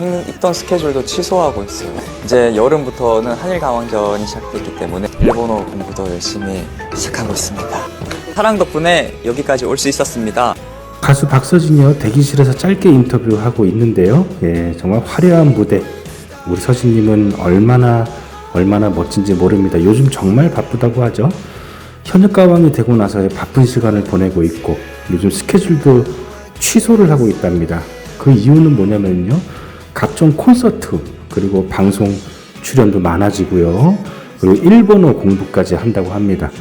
있- 있던 스케줄도 취소하고 있어요. 이제 여름부터는 한일 강왕전이 시작됐기 때문에 일본어 공부도 열심히 시작하고 있습니다. 사랑 덕분에 여기까지 올 수 있었습니다. 가수 박서진이요 대기실에서 짧게 인터뷰하고 있는데요. 예, 정말 화려한 무대. 우리 서진님은 얼마나 얼마나 멋진지 모릅니다. 요즘 정말 바쁘다고 하죠. 현역가왕이 되고 나서의 바쁜 시간을 보내고 있고 요즘 스케줄도 취소를 하고 있답니다. 그 이유는 뭐냐면요. 각종 콘서트 그리고 방송 출연도 많아지고요. 그리고 일본어 공부까지 한다고 합니다.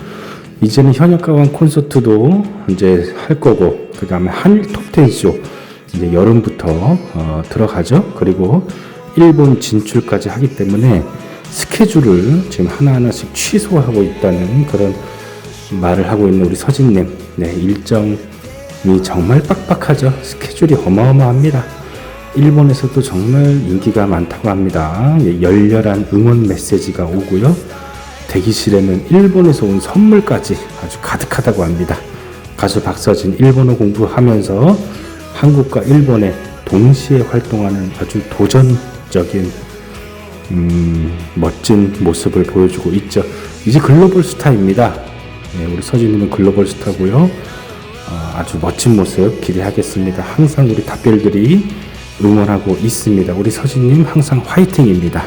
이제는 현역 가왕 콘서트도 이제 할 거고 그 다음에 한일 톱텐 쇼 이제 여름부터 어, 들어가죠. 그리고 일본 진출까지 하기 때문에 스케줄을 지금 하나하나씩 취소하고 있다는 그런 말을 하고 있는 우리 서진님. 네, 일정이 정말 빡빡하죠. 스케줄이 어마어마합니다. 일본에서도 정말 인기가 많다고 합니다. 예, 열렬한 응원 메시지가 오고요. 대기실에는 일본에서 온 선물까지 아주 가득하다고 합니다. 가수 박서진 일본어 공부하면서 한국과 일본에 동시에 활동하는 아주 도전적인 음, 멋진 모습을 보여주고 있죠. 이제 글로벌 스타입니다. 네, 우리 서진님은 글로벌 스타고요. 어, 아주 멋진 모습 기대하겠습니다. 항상 우리 답별들이 응원하고 있습니다. 우리 서진님 항상 화이팅입니다.